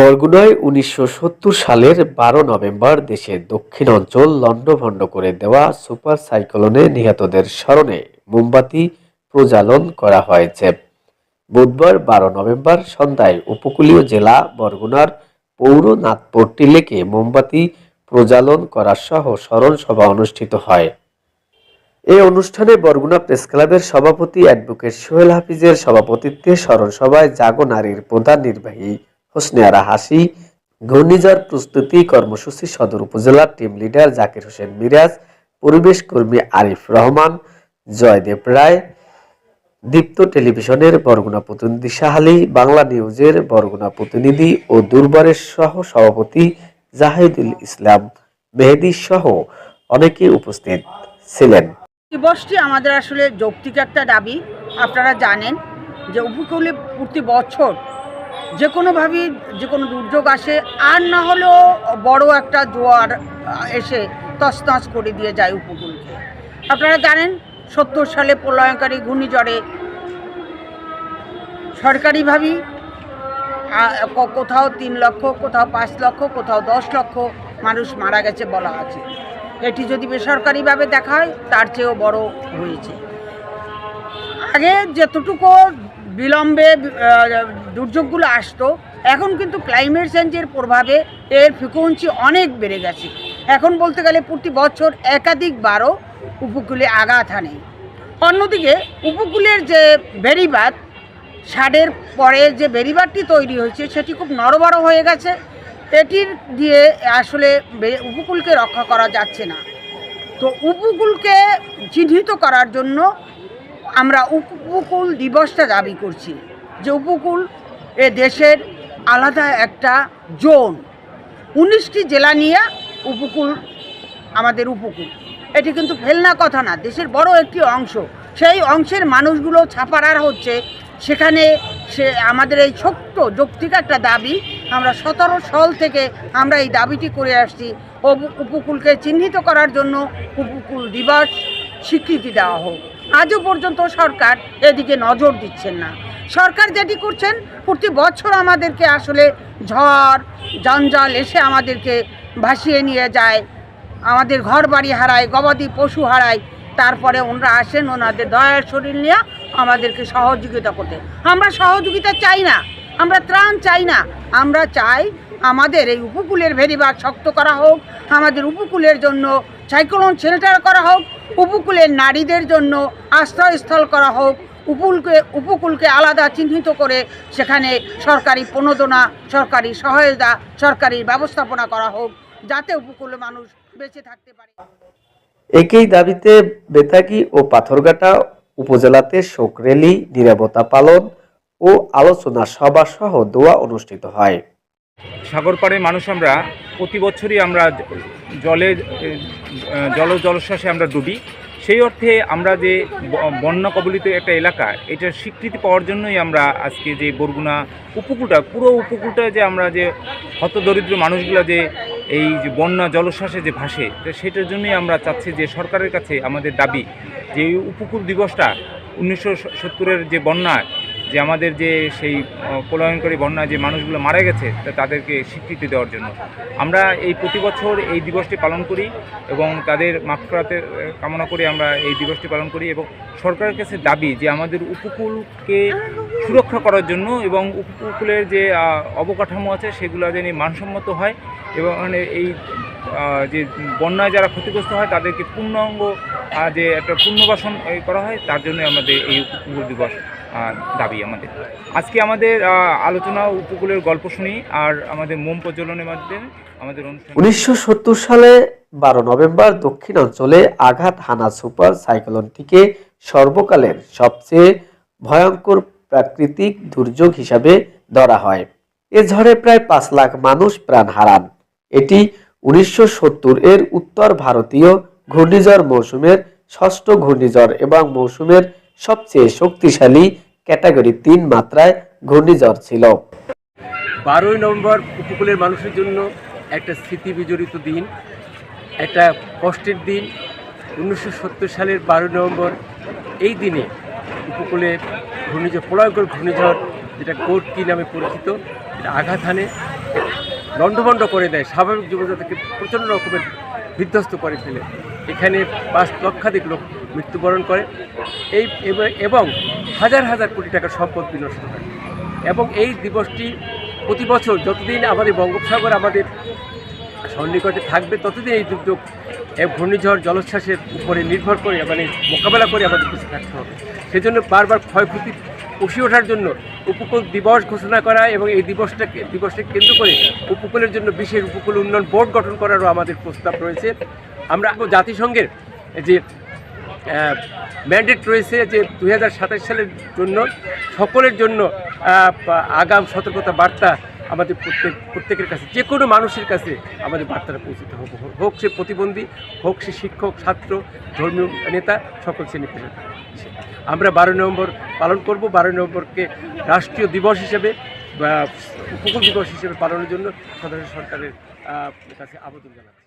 বরগুনায় উনিশশো সত্তর সালের বারো নভেম্বর দেশের দক্ষিণ অঞ্চল লণ্ডভণ্ড করে দেওয়া সুপার সাইক্লোনে নিহতদের স্মরণে মোমবাতি প্রজ্বালন করা হয়েছে। বুধবার বারো নভেম্বর সন্ধ্যায় উপকূলীয় জেলা বরগুনার পৌর নাথপট্টি লেকে মোমবাতি প্রজ্বালন করা সহ স্মরণ সভা অনুষ্ঠিত হয়। এই অনুষ্ঠানে বরগুনা প্রেস ক্লাবের সভাপতি অ্যাডভোকেট সোহেল হাফিজের সভাপতিত্বে স্মরণ সভায় জাগো নারীর প্রধান নির্বাহী হোসনেয়ারা হাসি, ঘূর্ণিঝড় প্রস্তুতি কর্মসূচি সদর উপজেলার টিম লিডার জাকির হোসেন মিরাজ, পরিবেশ কর্মী আরিফ রহমান, জয়দেব রায়, দীপ্ত টেলিভিশনের বরগুনা প্রতিনিধি শাহালি, বাংলা নিউজের বরগুনা প্রতিনিধি ও দুর্বারের সহ সভাপতি জাহিদুল ইসলাম মেহেদি সহ অনেকে উপস্থিত ছিলেন। দিবসটি আমাদের আসলে যৌক্তিক একটা দাবি, আপনারা জানেন যে উপকূলে প্রতি বছর যে কোনোভাবেই যে কোনো দুর্যোগ আসে, আর না হলেও বড় একটা জোয়ার এসে তছনছ করে দিয়ে যায় উপকূলকে। আপনারা জানেন, সত্তর সালে প্রলয়ঙ্কারী ঘূর্ণিঝড়ে সরকারিভাবেই কোথাও তিন লক্ষ, কোথাও পাঁচ লক্ষ, কোথাও দশ লক্ষ মানুষ মারা গেছে বলা আছে। এটি যদি বেসরকারিভাবে দেখা হয়, তার চেয়েও বড় হয়েছে। আগে যতটুকু বিলম্বে দুর্যোগগুলো আসতো, এখন কিন্তু ক্লাইমেট চেঞ্জের প্রভাবে এর ফ্রিকোয়েন্সি অনেক বেড়ে গেছে। এখন বলতে গেলে প্রতি বছর একাধিক একাধিকবারও উপকূলে আঘাত হানে। অন্যদিকে উপকূলের যে বেড়িবাঁধ ষাটের পরে যে বেড়িবাঁধটি তৈরি হয়েছে, সেটি খুব নরবড় হয়ে গেছে। এটির দিয়ে আসলে উপকূলকে রক্ষা করা যাচ্ছে না। তো উপকূলকে চিহ্নিত করার জন্য আমরা উপকূল দিবসটা দাবি করছি। যে উপকূল এ দেশের আলাদা একটা জোন। উনিশটি জেলা নিয়ে উপকূল, আমাদের উপকূল। এটি কিন্তু ফেলনা কথা না, দেশের বড় একটি অংশ। সেই অংশের মানুষগুলো ছাপারার হচ্ছে। সেখানে সে আমাদের এই ছোট্ট যৌক্তিক একটা দাবি, আমরা সতেরো সাল থেকে আমরা এই দাবিটি করে আসছি। উপ- উপকূলকে চিহ্নিত করার জন্য উপকূল দিবস স্বীকৃতি দেওয়া হোক। আজও পর্যন্ত সরকার এদিকে নজর দিচ্ছেন না। সরকার যেটি করছেন, প্রতি বছর আমাদেরকে আসলে ঝড়, জঞ্জাল এসে আমাদেরকে ভাসিয়ে নিয়ে যায়। আমাদের ঘর বাড়ি হারায়, গবাদি পশু হারায়, তারপরে ওনারা আসেন, ওনাদের দয়ার শরীর নিয়ে আমাদেরকে সহযোগিতা করতে। আমরা সহযোগিতা চাই না, আমরা ত্রাণ চাই না। আমরা চাই আমাদের এই উপকূলের ভেরিবাগ শক্ত করা হোক, আমাদের উপকূলের জন্য সাইক্লোন শেল্টার করা হোক, উপকূলের নারীদের জন্য আশ্রয়স্থল করা হোক উপকূলকে উপকূলকে আলাদা চিহ্নিত করে সেখানে সরকারি প্রণোদনা সরকারি সহায়তা সরকারি ব্যবস্থাপনা করা হোক যাতে উপকূলে মানুষ বেঁচে থাকতে পারে। একই দাবিতে বেতাগী ও পাথরঘাটা উপজেলাতে শোক র্যালি নিরাপত্তা পালন ও আলোচনা সভা সহ দোয়া অনুষ্ঠিত হয়। সাগর পাড়ে মানুষ আমরা প্রতি বছরই আমরা জলে জল জলশ্বাসে আমরা ডুবি। সেই অর্থে আমরা যে বন্যা কবলিত একটা এলাকা, এটা স্বীকৃতি পাওয়ার জন্যই আমরা আজকে যে বরগুনা উপকূলটা, পুরো উপকূলটা যে আমরা যে হতদরিদ্র মানুষগুলো যে এই যে বন্যা জলশ্বাসে যে ভাসে সেটার জন্যই আমরা চাচ্ছি যে সরকারের কাছে আমাদের দাবি যে উপকূল দিবসটা উনিশশো সত্তরের যে বন্যা যে আমাদের যে সেই আহ, প্রলয়ঙ্করী বন্যায় যে মানুষগুলো মারা গেছে তাদেরকে স্বীকৃতি দেওয়ার জন্য। আমরা এই প্রতি বছর এই দিবসটি পালন করি এবং তাদের মাফরাতে আহ, কামনা করে আমরা এই দিবসটি পালন করি এবং সরকারের কাছে দাবি যে আমাদের উপকূলকে সুরক্ষা করার জন্য এবং উপকূলের যে অবকাঠামো আছে সেগুলো যেন মানসম্মত হয় এবং এই যে বন্যায় যারা ক্ষতিগ্রস্ত হয়, তাদেরকে পূর্ণাঙ্গ যে একটা পুনর্বাসন করা হয়, তার জন্য আমাদের এই উপকূল দিবস দাবি আমাদের। আজকে আমাদের আলোচনা উপকূলের গল্প শুনি, আর আমাদের মোম প্রজ্বলনের মাধ্যমে আমাদের অনুষ্ঠান উনিশশো সত্তর সালে বারো নভেম্বর দক্ষিণাঞ্চলে আঘাত হানা সুপার সাইক্লোনটিকে সর্বকালের সবচেয়ে ভয়ঙ্কর প্রাকৃতিক দুর্যোগ হিসাবে ধরা হয়। এ ঝড়ে প্রায় পাঁচ লাখ মানুষ প্রাণ হারান। এটি উনিশশো সত্তর এর উত্তর ভারতীয় ঘূর্ণিঝড় মৌসুমের ষষ্ঠ ঘূর্ণিঝড় এবং মৌসুমের সবচেয়ে শক্তিশালী ক্যাটাগরি তিন মাত্রায় ঘূর্ণিঝড় ছিল। বারোই নভেম্বর উপকূলের মানুষের জন্য একটা স্মৃতি বিজড়িত দিন, একটা কষ্টের দিন। উনিশশো সত্তর সালের বারোই নভেম্বর এই দিনে উপকূলে ঘূর্ণিঝড়, প্রলয়ঙ্কর ঘূর্ণিঝড়, যেটা কোর্টকি নামে পরিচিত, এটা আঘাত হানে লণ্ডভণ্ড করে দেয়। স্বাভাবিক জীবনযাত্রাকে প্রচণ্ড রকমের বিধ্বস্ত করে ফেলে। এখানে পাঁচ লক্ষাধিক লোক মৃত্যুবরণ করে। এই এবং হাজার হাজার কোটি টাকার সম্পদ বিনষ্ট হয়। এবং এই দিবসটি প্রতি বছর যতদিন আমাদের বঙ্গোপসাগর আমাদের সন্নিকটে থাকবে, ততদিন এই দুর্যোগ ঘূর্ণিঝড়, জলোচ্ছ্বাসের উপরে নির্ভর করে মানে মোকাবেলা করে আমাদের বেঁচে থাকতে হবে। সেজন্য বারবার ক্ষয়ক্ষতি পুষিয়ে ওঠার জন্য উপকূল দিবস ঘোষণা করা এবং এই দিবসটাকে, দিবসকে কেন্দ্র করে উপকূলের জন্য বিশেষ উপকূল উন্নয়ন বোর্ড গঠন করারও আমাদের প্রস্তাব রয়েছে। আমরা জাতিসংঘের যে ম্যান্ডেট রয়েছে যে দু হাজার সাতাশ সালের জন্য সকলের জন্য আগাম সতর্কতা বার্তা আমাদের প্রত্যেক, প্রত্যেকের কাছে, যে কোনো মানুষের কাছে আমাদের বার্তাটা পৌঁছতে হবে। হোক সে প্রতিবন্ধী, হোক সে শিক্ষক, ছাত্র, ধর্মীয় নেতা, সকল শ্রেণি পেশা আমরা বারো নভেম্বর পালন করব। বারোই নভেম্বরকে রাষ্ট্রীয় দিবস হিসেবে বা উপকূল দিবস হিসেবে পালনের জন্য সদস্য সরকারের কাছে আবেদন জানাচ্ছি